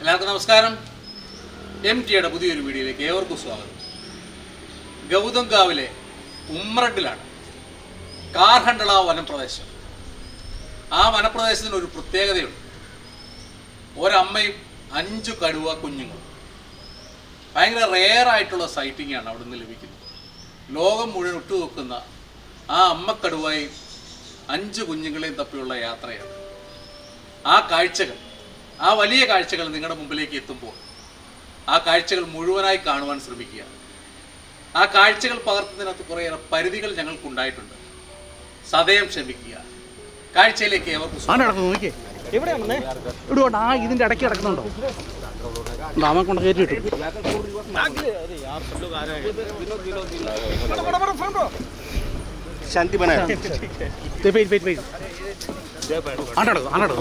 എല്ലാവർക്കും നമസ്കാരം. എം ടിയുടെ പുതിയൊരു വീഡിയോയിലേക്ക് ഏവർക്കും സ്വാഗതം. ഗൗതംഗാവിലെ ഉമ്രഡിലാണ് കാർഹണ്ടള വനപ്രദേശം. ആ വനപ്രദേശത്തിന് ഒരു പ്രത്യേകതയുണ്ട്. ഒരമ്മയും അഞ്ച് കടുവ കുഞ്ഞുങ്ങളും. ഭയങ്കര റെയർ ആയിട്ടുള്ള സൈറ്റിംഗ് ആണ് അവിടെ നിന്ന് ലഭിക്കുന്നത്. ലോകം മുഴുവൻ ഒട്ടുനോക്കുന്ന ആ അമ്മക്കടുവായും അഞ്ച് കുഞ്ഞുങ്ങളെയും തപ്പിയുള്ള യാത്രയാണ്. ആ കാഴ്ചകൾ ആ വലിയ കാഴ്ചകൾ നിങ്ങളുടെ മുമ്പിലേക്ക് എത്തുമ്പോൾ ആ കാഴ്ചകൾ മുഴുവനായി കാണുവാൻ ശ്രമിക്കുക. ആ കാഴ്ചകൾ പകർത്തുന്നതിനകത്ത് കുറേയേറെ പരിധികൾ ഞങ്ങൾക്കുണ്ടായിട്ടുണ്ട്. സദയം ക്ഷമിക്കുക. കാഴ്ചയിലേക്ക് ഏവർക്കും ആ ഇതിന്റെ ഇടയ്ക്ക് കിടക്കുന്നുണ്ടോ? അവൻ കൊണ്ട് കയറ്റി കിട്ടും ശാന്തി ആണ്ടോ ആണ്ടോ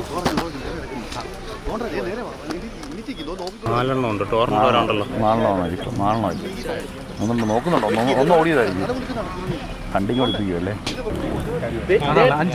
നാലെണ്ണം ഉണ്ട്. ടോർണോ വരാണ്ടല്ലോ നാലെണ്ണമായിരിക്കും. നാലെണ്ണമായിരിക്കും. ഒന്നുണ്ട് നോക്കുന്നുണ്ടോ? ഒന്ന് ഒന്ന് ഓടിയതായിരിക്കും. കണ്ടിങ് പഠിപ്പിക്കുമല്ലേ തലേന്ന്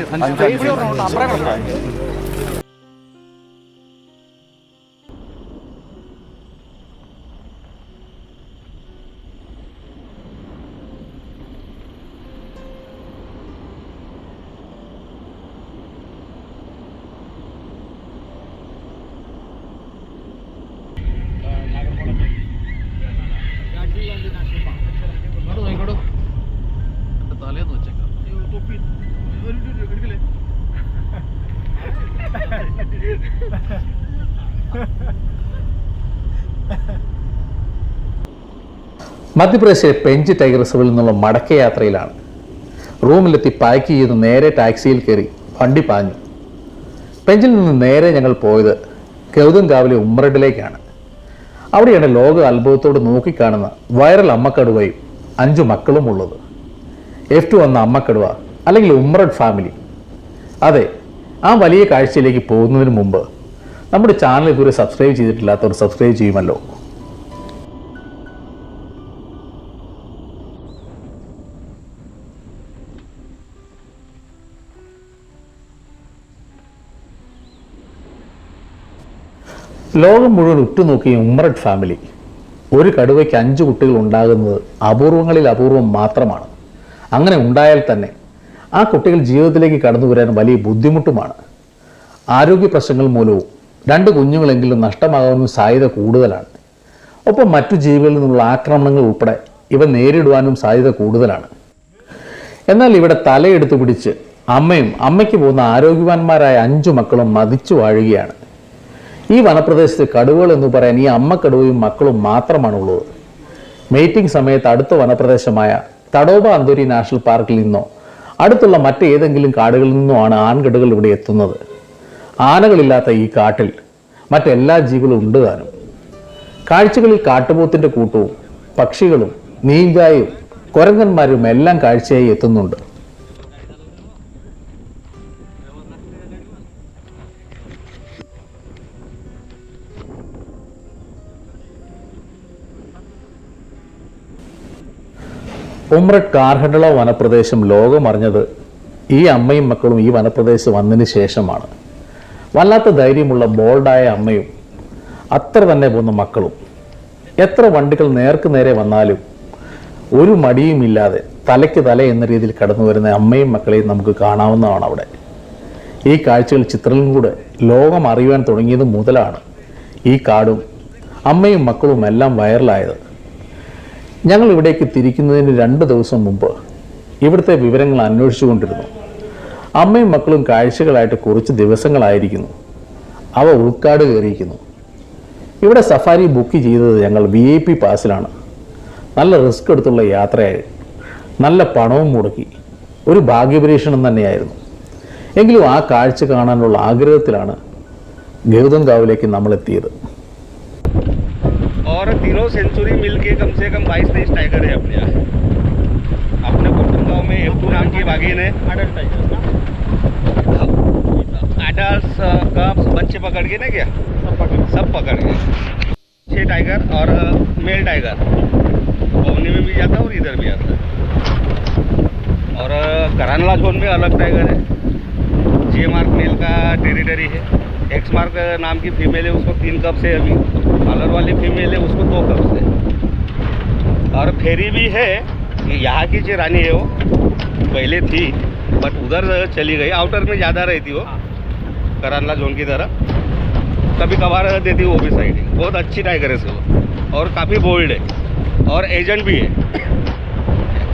മധ്യപ്രദേശിലെ പെഞ്ച് ടൈഗർ റിസർവിൽ നിന്നുള്ള മടക്കയാത്രയിലാണ്. റൂമിലെത്തി പാക്ക് ചെയ്ത് നേരെ ടാക്സിയിൽ കയറി വണ്ടി പാഞ്ഞു. പെഞ്ചിൽ നിന്ന് നേരെ ഞങ്ങൾ പോയത് ഗൗതം ഉമ്രഡിലേക്കാണ് അവിടെയാണ് ലോക അത്ഭുതത്തോട് നോക്കിക്കാണുന്ന വൈറൽ അമ്മക്കടുവയും അഞ്ചു മക്കളും ഉള്ളത്. എഫ് ടു എന്ന അമ്മക്കടുവ അല്ലെങ്കിൽ ഉമ്രഡ് ഫാമിലി. അതെ ആ വലിയ കാഴ്ചയിലേക്ക് പോകുന്നതിന് മുമ്പ് നമ്മുടെ ചാനൽ ഇതുവരെ സബ്സ്ക്രൈബ് ചെയ്തിട്ടില്ലാത്തവർ സബ്സ്ക്രൈബ് ചെയ്യുമല്ലോ. ലോകം മുഴുവൻ ഉറ്റുനോക്കിയ ഉമ്മറഡ് ഫാമിലി. ഒരു കടുവയ്ക്ക് അഞ്ച് കുട്ടികൾ ഉണ്ടാകുന്നത് അപൂർവങ്ങളിൽ അപൂർവം മാത്രമാണ്. അങ്ങനെ ഉണ്ടായാൽ തന്നെ ആ കുട്ടികൾ ജീവിതത്തിലേക്ക് കടന്നു വരാൻ വലിയ ബുദ്ധിമുട്ടുമാണ്. ആരോഗ്യ പ്രശ്നങ്ങൾ മൂലവും രണ്ട് കുഞ്ഞുങ്ങളെങ്കിലും നഷ്ടമാകാനും സാധ്യത കൂടുതലാണ്. ഒപ്പം മറ്റു ജീവികളിൽ നിന്നുള്ള ആക്രമണങ്ങൾ ഉൾപ്പെടെ ഇവ നേരിടുവാനും സാധ്യത കൂടുതലാണ്. എന്നാൽ ഇവിടെ തലയെടുത്ത് പിടിച്ച് അമ്മയും അമ്മയ്ക്ക് പോകുന്ന ആരോഗ്യവാന്മാരായ അഞ്ചു മക്കളും മതിച്ചു വാഴുകയാണ്. ഈ വനപ്രദേശത്ത് കടുവകൾ എന്ന് പറയാൻ ഈ അമ്മ കടുവയും മക്കളും മാത്രമാണുള്ളത്. മീറ്റിംഗ് സമയത്ത് അടുത്ത വനപ്രദേശമായ തടോബ അന്തൂരി നാഷണൽ പാർക്കിൽ നിന്നോ അടുത്തുള്ള മറ്റേതെങ്കിലും കാടുകളിൽ നിന്നോ ആണ് ആൺകടുകൾ ഇവിടെ എത്തുന്നത്. ആനകളില്ലാത്ത ഈ കാട്ടിൽ മറ്റെല്ലാ ജീവികളും ഉണ്ട് താനും. കാഴ്ചകളിൽ കാട്ടുപോത്തിന്റെ കൂട്ടവും പക്ഷികളും നീങ്കായും കുരങ്ങന്മാരും എല്ലാം കാഴ്ചയായി എത്തുന്നുണ്ട്. ഉമ്രഡ് കാർഹഡള വനപ്രദേശം ലോകമറിഞ്ഞത് ഈ അമ്മയും മക്കളും ഈ വനപ്രദേശം വന്നതിന് ശേഷമാണ്. വല്ലാത്ത ധൈര്യമുള്ള ബോൾഡായ അമ്മയും അത്ര തന്നെ പോകുന്ന മക്കളും. എത്ര വണ്ടികൾ നേർക്ക് നേരെ വന്നാലും ഒരു മടിയുമില്ലാതെ തലയ്ക്ക് തല എന്ന രീതിയിൽ കടന്നു വരുന്ന അമ്മയും മക്കളെയും നമുക്ക് കാണാവുന്നതാണ് അവിടെ. ഈ കാഴ്ചകൾ ചിത്രങ്ങളും കൂടെ ലോകം അറിയുവാൻ തുടങ്ങിയത് മുതലാണ് ഈ കാടും അമ്മയും മക്കളും എല്ലാം വൈറലായത്. ഞങ്ങൾ ഇവിടേക്ക് തിരിക്കുന്നതിന് രണ്ട് ദിവസം മുമ്പ് ഇവിടുത്തെ വിവരങ്ങൾ അന്വേഷിച്ചുകൊണ്ടിരുന്നു. അമ്മയും മക്കളും കാഴ്ചകളായിട്ട് കുറച്ച് ദിവസങ്ങളായിരിക്കുന്നു. അവ ഉൾക്കാട് കയറിയിരിക്കുന്നു. ഇവിടെ സഫാരി ബുക്ക് ചെയ്തത് ഞങ്ങൾ വി ഐ പി പാസിലാണ്. നല്ല റിസ്ക് എടുത്തുള്ള യാത്രയായി നല്ല പണവും മുടക്കി. ഒരു ഭാഗ്യപരീക്ഷണം തന്നെയായിരുന്നു. എങ്കിലും ആ കാഴ്ച കാണാനുള്ള ആഗ്രഹത്തിലാണ് ഗൗതം കാവിലേക്ക് നമ്മൾ എത്തിയത് तीनों सेंचुरी मिल के कम से कम बाईस तेईस टाइगर है अपने यहाँ। अपने कोटन गाँव में एफ़ नाम की बाघिन है। अडल्ट टाइगर एडल्ट कब्स बच्चे पकड़ के ना क्या? सब पकड़ सब पकड़ के छः टाइगर और मेल टाइगर पवनी में भी जाता है और इधर भी आता है। और करानला जोन में अलग टाइगर है। जे मार्क मेल का टेरिटरी है। एक्स मार्क नाम की फीमेल है उसको तीन कप से अभी कलर वाली फीमेल है उसको दो कप से और फेरी भी है यहाँ की जो रानी है वो पहले थी बट उधर चली गई आउटर में ज़्यादा रहती वो करारला जोन की तरह। कभी कभार देती वो भी साइड बहुत अच्छी टाइगर है वो और काफ़ी बोल्ड है। और एजेंट भी है।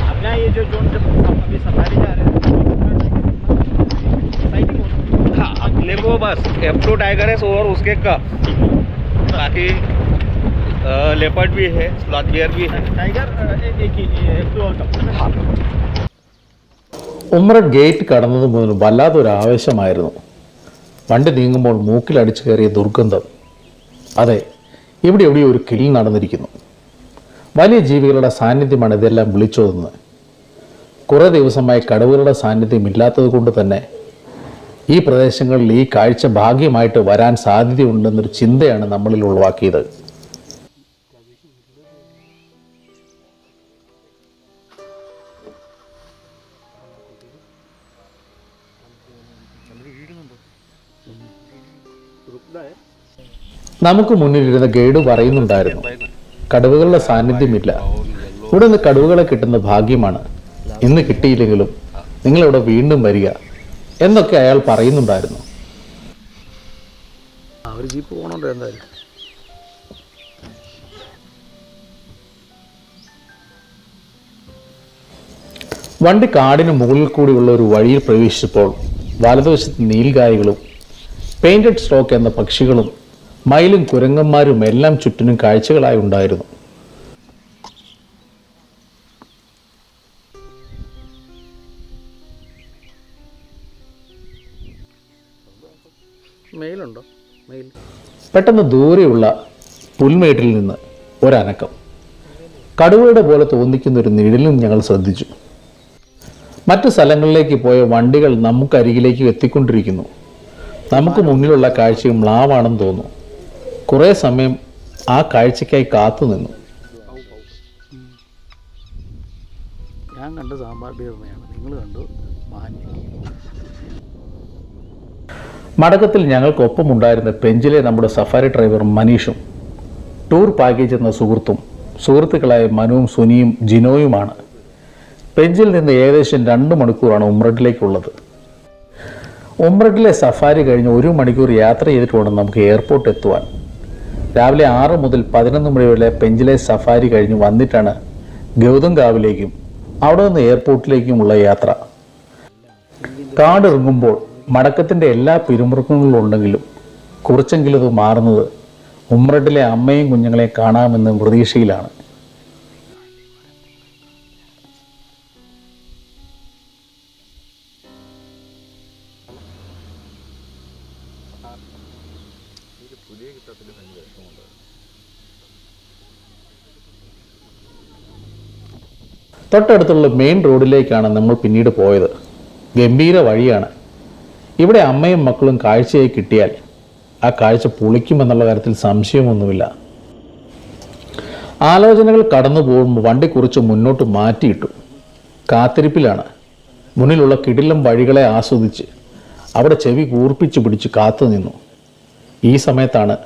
अपना ये जो जोन अभी सफारी जा रहे हैं हाँ? अपने को बस एफ़ टू टाइगर है और उसके कप बाकी लेपर्ड भी है स्लॉथ बियर भी है टाइगर एक ही एक दो कप ഉമ്ര ഗേറ്റ് കടന്നത് മുതൽ വല്ലാത്തൊരു ആവേശമായിരുന്നു വണ്ടി നീങ്ങുമ്പോൾ മൂക്കിലടിച്ചു കയറിയ ദുർഗന്ധം അതെ ഇവിടെ എവിടെയോ ഒരു കിൽ നടന്നിരിക്കുന്നു വലിയ ജീവികളുടെ സാന്നിധ്യമാണ് ഇതെല്ലാം വിളിച്ചോതുന്നത് കുറേ ദിവസമായി കടുവകളുടെ സാന്നിധ്യം ഇല്ലാത്തത് കൊണ്ട് തന്നെ ഈ പ്രദേശങ്ങളിൽ ഈ കാഴ്ച ഭാഗ്യമായിട്ട് വരാൻ സാധ്യതയുണ്ടെന്നൊരു ചിന്തയാണ് നമ്മളിൽ ഉളവാക്കിയത്. നമുക്ക് മുന്നിലിരുന്ന ഗൈഡ് പറയുന്നുണ്ടായിരുന്നു കടുവകളുടെ സാന്നിധ്യമില്ല. ഇവിടെ നിന്ന് കടുവകളെ കിട്ടുന്ന ഭാഗ്യമാണ്. ഇന്ന് കിട്ടിയില്ലെങ്കിലും നിങ്ങളിവിടെ വീണ്ടും വരിക. എന്നൊക്കെ അയാൾ പറയുന്നുണ്ടായിരുന്നു. ഒരു ജീപ്പ് പോകണുണ്ടോ എന്തായാലും. വണ്ടി കാടിന് മുകളിൽ കൂടിയുള്ള ഒരു വഴിയിൽ പ്രവേശിച്ചപ്പോൾ വലതുവശത്ത് നീൽഗായകളും പെയിന്റഡ് സ്ട്രോക്ക് എന്ന പക്ഷികളും മയിലും കുരങ്ങന്മാരും എല്ലാം ചുറ്റിനും കാഴ്ചകളായി ഉണ്ടായിരുന്നു. പെട്ടെന്ന് ദൂരെയുള്ള പുൽമേട്ടിൽ നിന്ന് ഒരനക്കം. കടുവയുടെ പോലെ തോന്നിക്കുന്ന ഒരു നിഴലും ഞങ്ങൾ ശ്രദ്ധിച്ചു. മറ്റു സ്ഥലങ്ങളിലേക്ക് പോയ വണ്ടികൾ നമുക്കരികിലേക്ക് എത്തിക്കൊണ്ടിരിക്കുന്നു. നമുക്ക് മുന്നിലുള്ള കാഴ്ചയും മ്ലാവാണെന്ന് തോന്നുന്നു. കുറേ സമയം ആ കാഴ്ചയ്ക്കായി കാത്തു നിന്നു. ഞാൻ കണ്ട സാമ്പാർ നിങ്ങൾ കണ്ടു മാന്യ മടക്കത്തിൽ ഞങ്ങൾക്കൊപ്പമുണ്ടായിരുന്ന പെഞ്ചിലെ നമ്മുടെ സഫാരി ഡ്രൈവർ മനീഷും ടൂർ പാക്കേജ് എന്ന സുഹൃത്തും സുഹൃത്തുക്കളായ മനുവും സുനിയും ജിനോയുമാണ്. പെഞ്ചിൽ നിന്ന് ഏകദേശം രണ്ട് മണിക്കൂറാണ് ഉമ്രട്ടിലേക്കുള്ളത് ഉമ്രട്ടിലെ സഫാരി കഴിഞ്ഞ് ഒരു മണിക്കൂർ യാത്ര ചെയ്തിട്ട് വേണം നമുക്ക് എയർപോർട്ട് എത്തുവാൻ. രാവിലെ ആറ് മുതൽ പതിനൊന്ന് മണി വരെ പെഞ്ചിലെ സഫാരി കഴിഞ്ഞ് വന്നിട്ടാണ് ഗൗതംകാവിലേക്കും അവിടെ നിന്ന് എയർപോർട്ടിലേക്കുമുള്ള യാത്ര. കാടിറങ്ങുമ്പോൾ മടക്കത്തിന്റെ എല്ലാ പിരിമുറുക്കങ്ങളിലും ഉണ്ടെങ്കിലും കുറച്ചെങ്കിലും അത് മാറുന്നത് ഉമ്രട്ടിലെ അമ്മയും കുഞ്ഞുങ്ങളെയും കാണാമെന്ന പ്രതീക്ഷയിലാണ്. തൊട്ടടുത്തുള്ള മെയിൻ റോഡിലേക്കാണ് നമ്മൾ പിന്നീട് പോയത്. ഗംഭീര വഴിയാണ്. ഇവിടെ അമ്മയും മക്കളും കാഴ്ചയായി കിട്ടിയാൽ ആ കാഴ്ച പൊളിക്കുമെന്നുള്ള കാര്യത്തിൽ സംശയമൊന്നുമില്ല. ആലോചനകൾ കടന്നു പോകുമ്പോൾ വണ്ടി കുറിച്ച് മുന്നോട്ട് മാറ്റിയിട്ടു. കാത്തിരിപ്പിലാണ്. മുന്നിലുള്ള കിടിലം വഴികളെ ആസ്വദിച്ച് അവിടെ ചെവി കൂർപ്പിച്ച് പിടിച്ച് കാത്തു നിന്നു. ഈ സമയത്താണ്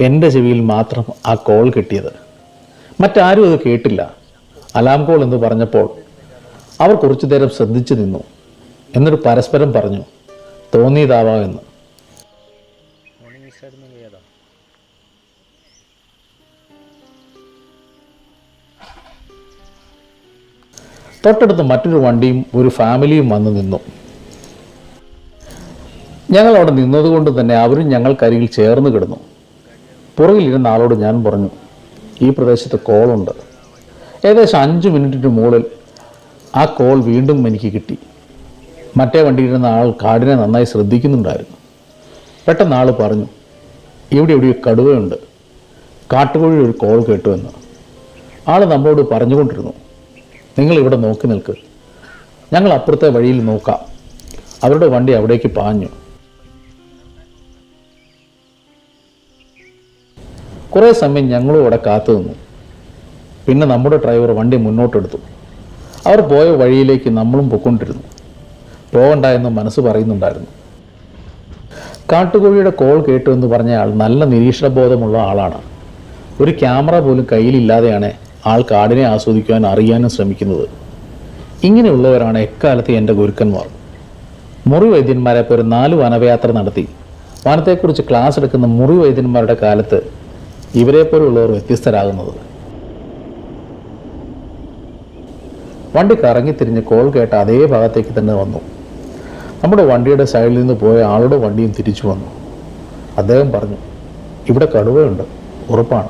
എന്റെ ചെവിയിൽ മാത്രം ആ കോൾ കിട്ടിയത്. മറ്റാരും അത് കേട്ടില്ല. അലാം കോൾ എന്ന് പറഞ്ഞപ്പോൾ അവർ കുറച്ചു നേരം ശ്രദ്ധിച്ചു നിന്നു. എന്നിട്ട് പരസ്പരം പറഞ്ഞു. തോന്നിയതാവാമെന്ന്. തൊട്ടടുത്ത് മറ്റൊരു വണ്ടിയും ഒരു ഫാമിലിയും വന്നു നിന്നു. ഞങ്ങൾ അവിടെ നിന്നതുകൊണ്ട് തന്നെ അവരും ഞങ്ങൾക്കരികിൽ ചേർന്ന് കിടന്നു. പുറകിലിരുന്ന ആളോട് ഞാൻ പറഞ്ഞു ഈ പ്രദേശത്ത് കോളുണ്ട് ഏകദേശം അഞ്ച് മിനിറ്റിന് മുകളിൽ ആ കോൾ വീണ്ടും എനിക്ക് കിട്ടി. മറ്റേ വണ്ടിയിരുന്ന ആൾ കാടിനെ നന്നായി ശ്രദ്ധിക്കുന്നുണ്ടായിരുന്നു. പെട്ടെന്ന് ആൾ പറഞ്ഞു ഇവിടെ എവിടെയോ കടുവയുണ്ട്. കാട്ടുകോഴി ഒരു കോൾ കേട്ടു എന്ന്. ആൾ നമ്മളോട് പറഞ്ഞുകൊണ്ടിരുന്നു നിങ്ങൾ ഇവിടെ നോക്കി നിൽക്ക്. ഞങ്ങൾ അപ്പുറത്തെ വഴിയിൽ നോക്കാം. അവരുടെ വണ്ടി അവിടേക്ക് പാഞ്ഞു. കുറേ സമയം ഞങ്ങളും അവിടെ കാത്തു നിന്നു. പിന്നെ നമ്മുടെ ഡ്രൈവർ വണ്ടി മുന്നോട്ടെടുത്തു. അവർ പോയ വഴിയിലേക്ക് നമ്മളും പൊക്കൊണ്ടിരുന്നു പോകണ്ട എന്ന് മനസ്സ് പറയുന്നുണ്ടായിരുന്നു. കാട്ടുകോഴിയുടെ കോൾ കേട്ടു എന്ന് പറഞ്ഞയാൾ നല്ല നിരീക്ഷണബോധമുള്ള ആളാണ്. ഒരു ക്യാമറ പോലും കയ്യിലില്ലാതെയാണ് ആൾ കാടിനെ ആസ്വദിക്കുവാൻ അറിയാനും ശ്രമിക്കുന്നത്. ഇങ്ങനെയുള്ളവരാണ് എക്കാലത്ത് എന്റെ ഗുരുക്കന്മാർ. മുറി വൈദ്യന്മാരെ പോലെ നാല് വനവയാത്ര നടത്തി. വനത്തെക്കുറിച്ച് ക്ലാസ് എടുക്കുന്ന മുറി വൈദ്യന്മാരുടെ കാലത്ത് ഇവരെ പോലുള്ളവർ വ്യത്യസ്തരാകുന്നത്. വണ്ടി കറങ്ങിത്തിരിഞ്ഞ് കോൾ കേട്ട അതേ ഭാഗത്തേക്ക് തന്നെ വന്നു. നമ്മുടെ വണ്ടിയുടെ സൈഡിൽ നിന്ന് പോയ ആളുടെ വണ്ടിയും തിരിച്ചു വന്നു. അദ്ദേഹം പറഞ്ഞു ഇവിടെ കടുവയുണ്ട് ഉറപ്പാണ്.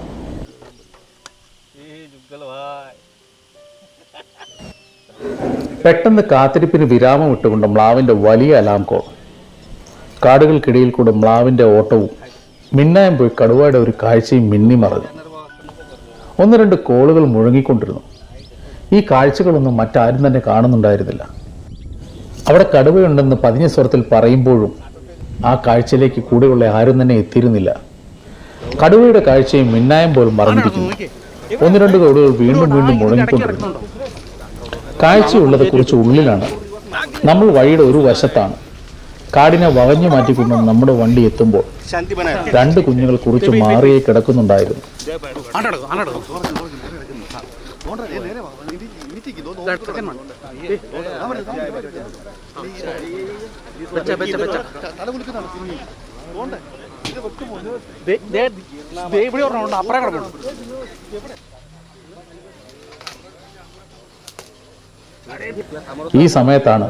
പെട്ടെന്ന് കാത്തിരിപ്പിന് വിരാമം ഇട്ടുകൊണ്ട് മ്ലാവിന്റെ വലിയ അലാം കോൾ കാടുകൾക്കിടയിൽ കൂടെ മ്ലാവിന്റെ ഓട്ടവും മിന്നായം പോയി കടുവയുടെ ഒരു കാഴ്ചയും മിന്നി മറഞ്ഞു. ഒന്ന് രണ്ട് കോളുകൾ മുഴങ്ങിക്കൊണ്ടിരുന്നു. ഈ കാഴ്ചകളൊന്നും മറ്റാരും തന്നെ കാണുന്നുണ്ടായിരുന്നില്ല. അവിടെ കടുവയുണ്ടെന്ന് പതിഞ്ഞ സ്വരത്തിൽ പറയുമ്പോഴും ആ കാഴ്ചയിലേക്ക് കൂടെയുള്ള ആരും തന്നെ എത്തിയിരുന്നില്ല. കടുവയുടെ കാഴ്ചയും മിന്നായം പോലും മറന്നിരിക്കുന്നു. ഒന്ന് രണ്ട് കടുവകൾ വീണ്ടും വീണ്ടും മുഴങ്ങിക്കൊണ്ടിരുന്നു. കാഴ്ചയുള്ളത് കുറച്ച് ഉള്ളിലാണ്. നമ്മൾ വഴിയുടെ ഒരു വശത്താണ്. കാടിനെ വകഞ്ഞു മാറ്റിക്കൊണ്ട് നമ്മുടെ വണ്ടി എത്തുമ്പോൾ രണ്ട് കുഞ്ഞുകൾ കുറിച്ച് മാറിയേ കിടക്കുന്നുണ്ടായിരുന്നു. ഈ സമയത്താണ്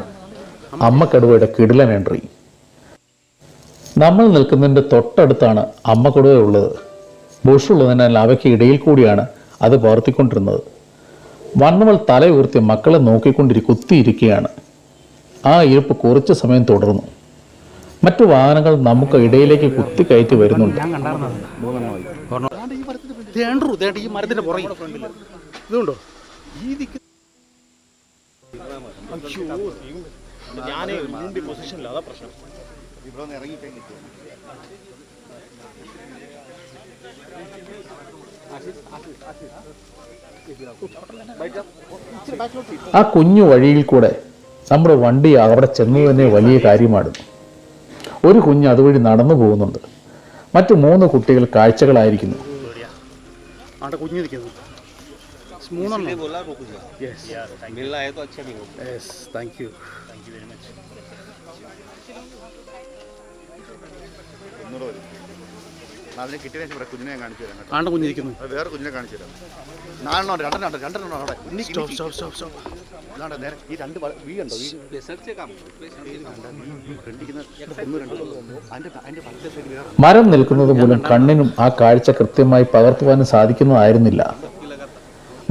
അമ്മക്കടുവയുടെ കിടിലൻ എൻട്രി നമ്മൾ നിൽക്കുന്നതിന്റെ തൊട്ടടുത്താണ് അമ്മക്കടുവ ഉള്ളത്. ബുഷുള്ളതിനാൽ അവയ്ക്ക് ഇടയിൽ കൂടിയാണ് അത് പകർത്തിക്കൊണ്ടിരുന്നത് വണ്ണവൾ തല ഉയർത്തി മക്കളെ നോക്കിക്കൊണ്ടിരി കുത്തിയിരിക്കുകയാണ്. ആ ഇരിപ്പ് കുറച്ച് സമയം തുടർന്നു. മറ്റു വാഹനങ്ങൾ നമുക്ക് ഇടയിലേക്ക് കുത്തി കയറ്റി വരുന്നുണ്ട്. ആ കുഞ്ഞു വഴിയിൽ കൂടെ നമ്മുടെ വണ്ടി അവിടെ ചെന്നു തന്നെ വലിയ കാര്യമാണ് ഒരു കുഞ്ഞ് അതുവഴി നടന്നു പോകുന്നുണ്ട്. മറ്റു മൂന്ന് കുട്ടികൾ കാഴ്ചകളായിരിക്കുന്നു. ആണ്ട കുഞ്ഞു നിൽക്കുന്നു. മൂന്നെണ്ണം. കുഞ്ഞിനെ കാണിച്ചു കുഞ്ഞിരിക്കുന്നു വേറെ കുഞ്ഞിനെ കാണിച്ചു സ്റ്റോപ്പ് സ്റ്റോപ്പ് സ്റ്റോപ്പ് ഈ രണ്ട് മരം നിൽക്കുന്നത് മൂലം കണ്ണിനും ആ കാഴ്ച കൃത്യമായി പകർത്തുവാനും സാധിക്കുന്നതായിരുന്നില്ല.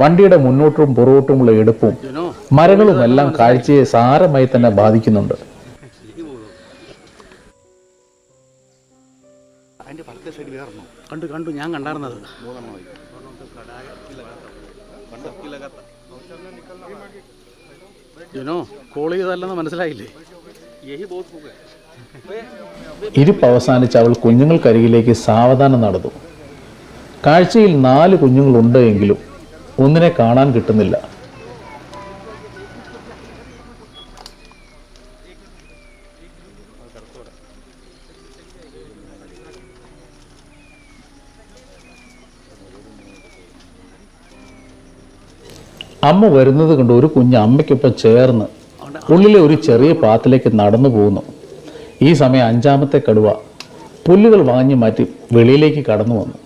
വണ്ടിയുടെ മുന്നോട്ടും പുറകോട്ടുമുള്ള എടുപ്പും മരങ്ങളുമെല്ലാം കാഴ്ചയെ സാരമായി തന്നെ ബാധിക്കുന്നുണ്ട്. കണ്ടു കണ്ടു ഞാൻ കണ്ടായിരുന്നത്. മൂന്നെണ്ണമായി കോൾ ചെയ്തല്ലെന്ന് മനസ്സിലായില്ലേ? ഇരിപ്പ് അവസാനിച്ച് അവൾ കുഞ്ഞുങ്ങൾക്കരികിലേക്ക് സാവധാനം നടന്നു. കാഴ്ചയിൽ നാല് കുഞ്ഞുങ്ങളുണ്ട് എങ്കിലും ഒന്നിനെ കാണാൻ കിട്ടുന്നില്ല. അമ്മ വരുന്നത് കണ്ട് ഒരു കുഞ്ഞ് അമ്മയ്ക്കൊപ്പം ചേർന്ന് ഉള്ളിലെ ഒരു ചെറിയ പാത്തിലേക്ക് നടന്നു പോകുന്നു. ഈ സമയം അഞ്ചാമത്തെ കടുവ പുല്ലുകൾ വാങ്ങി മാറ്റി വെളിയിലേക്ക് കടന്നു വന്നു.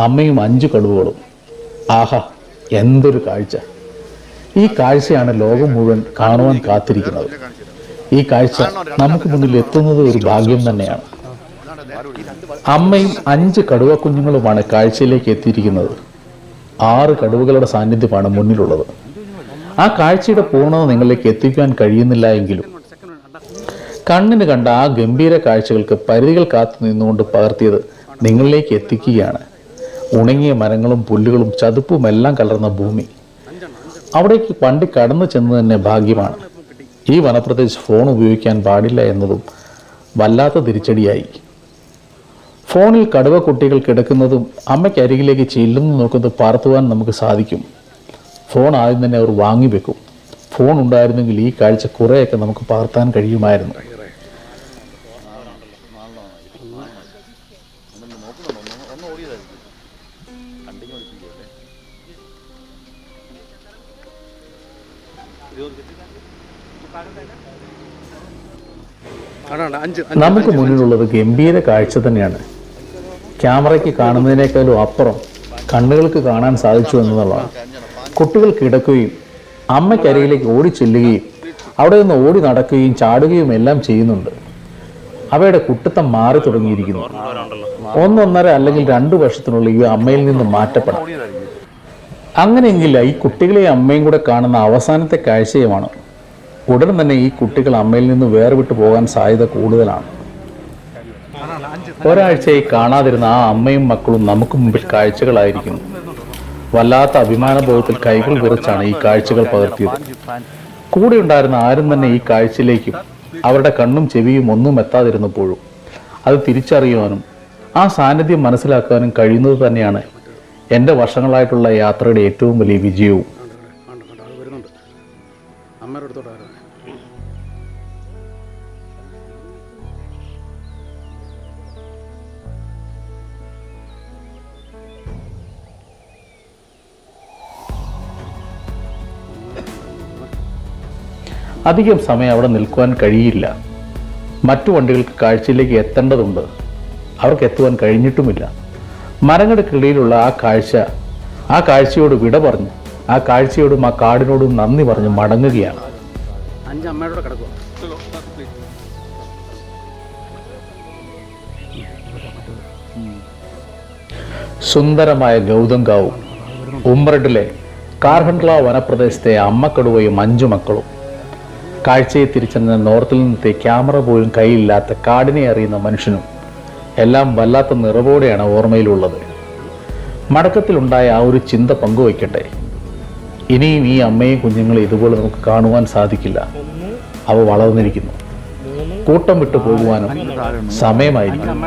അമ്മയും അഞ്ചു കടുവകളും. ആഹാ എന്തൊരു കാഴ്ച. ഈ കാഴ്ചയാണ് ലോകം മുഴുവൻ കാണുവാൻ കാത്തിരിക്കുന്നത്. ഈ കാഴ്ച നമുക്ക് മുന്നിൽ എത്തുന്നത് ഒരു ഭാഗ്യം തന്നെയാണ്. അമ്മയും അഞ്ച് കടുവ കുഞ്ഞുങ്ങളുമാണ് കാഴ്ചയിലേക്ക് എത്തിയിരിക്കുന്നത്. ആറ് കടുവകളുടെ സാന്നിധ്യമാണ് മുന്നിലുള്ളത്. ആ കാഴ്ചയുടെ പൂർണത നിങ്ങളിലേക്ക് എത്തിക്കാൻ കഴിയുന്നില്ല എങ്കിലും കണ്ണിന് കണ്ട ആ ഗംഭീര കാഴ്ചകൾക്ക് പരിധികൾ കാത്തു നിന്നുകൊണ്ട് പകർത്തിയത് നിങ്ങളിലേക്ക് എത്തിക്കുകയാണ്. ഉണങ്ങിയ മരങ്ങളും പുല്ലുകളും ചതുപ്പും എല്ലാം കലർന്ന ഭൂമി. അവിടേക്ക് പണ്ട് കടന്നു ചെന്നു തന്നെ ഭാഗ്യമാണ്. ഈ വനപ്രദേശ് ഫോൺ ഉപയോഗിക്കാൻ പാടില്ല എന്നതും വല്ലാത്ത തിരിച്ചടിയായി. ഫോണിൽ കടുവ കുട്ടികൾ കിടക്കുന്നതും അമ്മയ്ക്ക് അരികിലേക്ക് ചെല്ലുന്നു നോക്കുന്നത് പാർത്തുവാൻ നമുക്ക് സാധിക്കും. ഫോൺ ആദ്യം തന്നെ അവർ വാങ്ങിവെക്കും. ഫോൺ ഉണ്ടായിരുന്നെങ്കിൽ ഈ കാഴ്ച കുറേയൊക്കെ നമുക്ക് പകർത്താൻ കഴിയുമായിരുന്നു. നമുക്ക് മുന്നിലുള്ളത് ഗംഭീര കാഴ്ച തന്നെയാണ്. ക്യാമറയ്ക്ക് കാണുന്നതിനേക്കാളും അപ്പുറം കണ്ണുകൾക്ക് കാണാൻ സാധിച്ചു എന്നുള്ളതാണ്. കുട്ടികൾ കിടക്കുകയും അമ്മയ്ക്കരികിലേക്ക് ഓടി ചെല്ലുകയും അവിടെ നിന്ന് ഓടി നടക്കുകയും ചാടുകയും എല്ലാം ചെയ്യുന്നുണ്ട്. അവയുടെ കുട്ടിത്തം മാറി തുടങ്ങിയിരിക്കുന്നു. ഒന്നൊന്നര അല്ലെങ്കിൽ രണ്ടു വർഷത്തിനുള്ളിൽ ഈ അമ്മയിൽ നിന്ന് മാറ്റപ്പെടാം. അങ്ങനെയെങ്കിൽ ഈ കുട്ടികളെയും അമ്മയും കൂടെ കാണുന്ന അവസാനത്തെ കാഴ്ചയുമാണ് ഉടൻ തന്നെ ഈ കുട്ടികൾ അമ്മയിൽ നിന്ന് വേർവിട്ടു പോകാൻ സാധ്യത കൂടുതലാണ്. ഒരാഴ്ചയായി കാണാതിരുന്ന ആ അമ്മയും മക്കളും നമുക്ക് മുമ്പിൽ കാഴ്ചകളായിരിക്കുന്നു. വല്ലാത്ത അഭിമാനബോധത്തിൽ കൈകൾ വിറച്ചാണ് ഈ കാഴ്ചകൾ പകർത്തിയത്. കൂടെ ഉണ്ടായിരുന്ന ആരും തന്നെ ഈ കാഴ്ചയിലേക്കും അവരുടെ കണ്ണും ചെവിയും ഒന്നും എത്താതിരുന്നപ്പോഴും അത് തിരിച്ചറിയുവാനും ആ സാന്നിധ്യം മനസ്സിലാക്കാനും കഴിയുന്നത് തന്നെയാണ് എന്റെ വർഷങ്ങളായിട്ടുള്ള യാത്രയുടെ ഏറ്റവും വലിയ വിജയവും. അധികം സമയം അവിടെ നിൽക്കുവാൻ കഴിയില്ല. മറ്റു വണ്ടികൾക്ക് കാഴ്ചയിലേക്ക് എത്തേണ്ടതുണ്ട്. അവർക്ക് എത്തുവാൻ കഴിഞ്ഞിട്ടുമില്ല. മരങ്ങൾക്കിടയിലുള്ള ആ കാഴ്ച ആ കാഴ്ചയോട് വിട പറഞ്ഞ് ആ കാഴ്ചയോടും ആ കാടിനോടും നന്ദി പറഞ്ഞ് മടങ്ങുകയാണ്. സുന്ദരമായ ഗൗതം കാവും ഉമ്മറഡിലെ കാർഹൺല വനപ്രദേശത്തെ അമ്മക്കടുവയും അഞ്ചു മക്കളും കാഴ്ചയെ തിരിച്ചറിഞ്ഞ നോർത്തിൽ നിന്നത്തെ ക്യാമറ പോലും കയ്യിലില്ലാത്ത കാടിനെ അറിയുന്ന മനുഷ്യനും എല്ലാം വല്ലാത്ത നിറവോടെയാണ് ഓർമ്മയിലുള്ളത്. മടക്കത്തിലുണ്ടായ ആ ഒരു ചിന്ത പങ്കുവയ്ക്കട്ടെ. ഇനിയും ഈ അമ്മയും കുഞ്ഞുങ്ങളെ ഇതുപോലെ നമുക്ക് കാണുവാൻ സാധിക്കില്ല. അവ വളർന്നിരിക്കുന്നു. കൂട്ടം വിട്ടു പോകുവാനും സമയമായിരിക്കും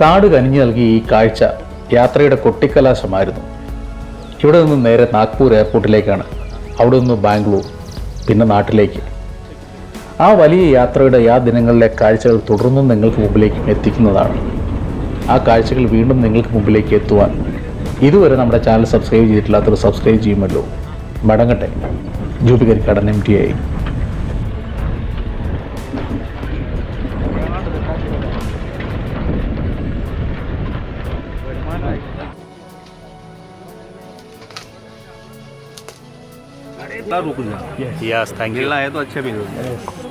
കാട് കനിഞ്ഞു നൽകിയ ഈ കാഴ്ച യാത്രയുടെ കൊട്ടിക്കലാശമായിരുന്നു. ഇവിടെ നിന്ന് നേരെ നാഗ്പൂർ എയർപോർട്ടിലേക്കാണ്. അവിടെ നിന്ന് ബാംഗ്ലൂർ. പിന്നെ നാട്ടിലേക്ക്. ആ വലിയ യാത്രയുടെ ആ ദിനങ്ങളിലെ കാഴ്ചകൾ തുടർന്നും നിങ്ങൾക്ക് മുമ്പിലേക്ക് എത്തിക്കുന്നതാണ്. ആ കാഴ്ചകൾ വീണ്ടും നിങ്ങൾക്ക് മുമ്പിലേക്ക് എത്തുവാൻ ഇതുവരെ നമ്മുടെ ചാനൽ സബ്സ്ക്രൈബ് ചെയ്തിട്ടില്ലാത്തവർ സബ്സ്ക്രൈബ് ചെയ്യുമല്ലോ. മടങ്ങട്ടെ. ജൂബികരിക്കടൻ എം ടി ആയി. ना रुक जा। यस थैंक यू मिलना है तो अच्छे मिलो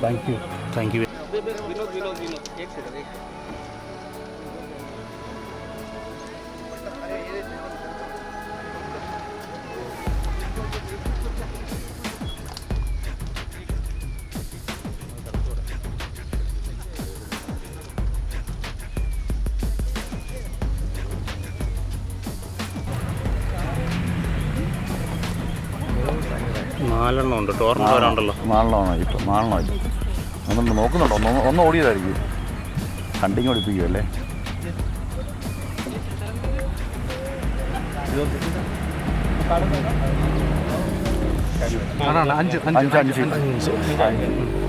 थैंक यू थैंक यू നാലെണ്ണം ഉണ്ട്. ടോർണോ വരാണ്ടല്ലോ നാളെയാണോ ഇപ്പം നാളെയാണോ ഒന്നുണ്ട് നോക്കുന്നുണ്ടോ? ഒന്ന് ഒന്ന് ഓടിയതായിരിക്കും. കണ്ടിന്യൂ ഓടിപ്പിക്കുമല്ലേ അഞ്ച് അഞ്ച്. അഞ്ച്. അഞ്ച്.